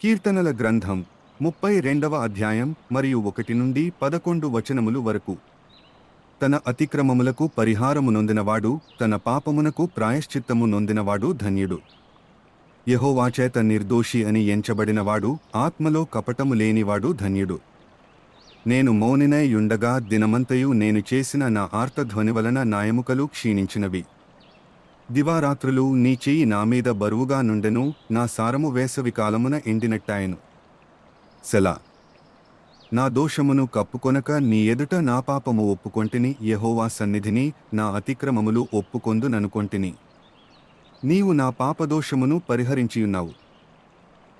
కీర్తనల గ్రంథం ముప్పై రెండవ అధ్యాయం మరియు ఒకటి నుండి పదకొండు వచనములు వరకు. తన అతిక్రమములకు పరిహారము నొందినవాడు తన పాపమునకు ప్రాయశ్చిత్తము నొందినవాడు ధన్యుడు. యహోవాచేత నిర్దోషి అని ఎంచబడినవాడు ఆత్మలో కపటము లేనివాడు ధన్యుడు. నేను మౌనినై యుండగా దినమంతయు నేను చేసిన నా ఆర్తధ్వని వలన నాయముకలు క్షీణించినవి. దివారాత్రులు నీ చెయ్యి నా మీద బరువుగా నుండెను నా సారము వేసవి కాలమున ఎండినట్టాయను. సెలా. నా దోషమును కప్పుకొనక నీ ఎదుట నా పాపము ఒప్పుకొంటిని యహోవా సన్నిధిని నా అతిక్రమములు ఒప్పుకొందుననుకొంటిని నీవు నా పాపదోషమును పరిహరించియున్నావు.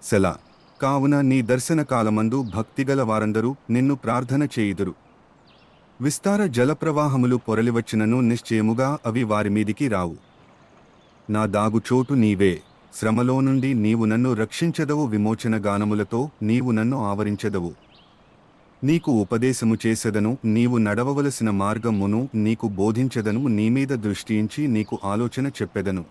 సెలా. కావున నీ దర్శన కాలమందు భక్తిగల వారందరూ నిన్ను ప్రార్థన చేయుదురు. విస్తార జలప్రవాహములు పొరలివచ్చినను నిశ్చయముగా అవి వారి మీదికి రావు. నా దాగుచోటు నీవే. శ్రమలో నుండి నీవు నన్ను రక్షించదవు. విమోచన గానములతో నీవు నన్ను ఆవరించదవు. నీకు ఉపదేశము చేసెదను. నీవు నడవవలసిన మార్గమును నీకు బోధించెదను. నీ మీద దృష్టించి నీకు ఆలోచన చెప్పెదను.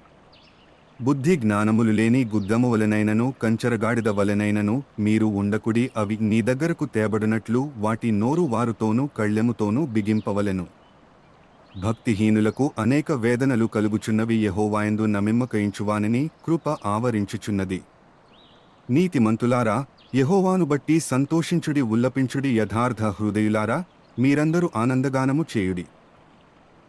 బుద్ధి జ్ఞానములు లేని గుద్దము వలనైనను కంచరగాడిద వలనైనను మీరు ఉండకుడి. అవి నీ దగ్గరకు తేబడినట్లు వాటి నోరు వారుతోనూ కళ్ళెముతోనూ బిగింపవలెను. భక్తిహీనులకు అనేక వేదనలు కలుగుచున్నవి యహోవాయందు నమిమ్మకయించువానని కృప ఆవరించుచున్నది. నీతిమంతులారా యహోవాను బట్టి సంతోషించుడి ఉల్లపించుడి యథార్థ హృదయులారా మీరందరూ ఆనందగానము చేయుడి.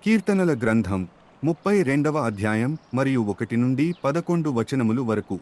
కీర్తనల గ్రంథం ముప్పై రెండవ అధ్యాయం మరియు ఒకటి నుండి పదకొండు వచనములు వరకు.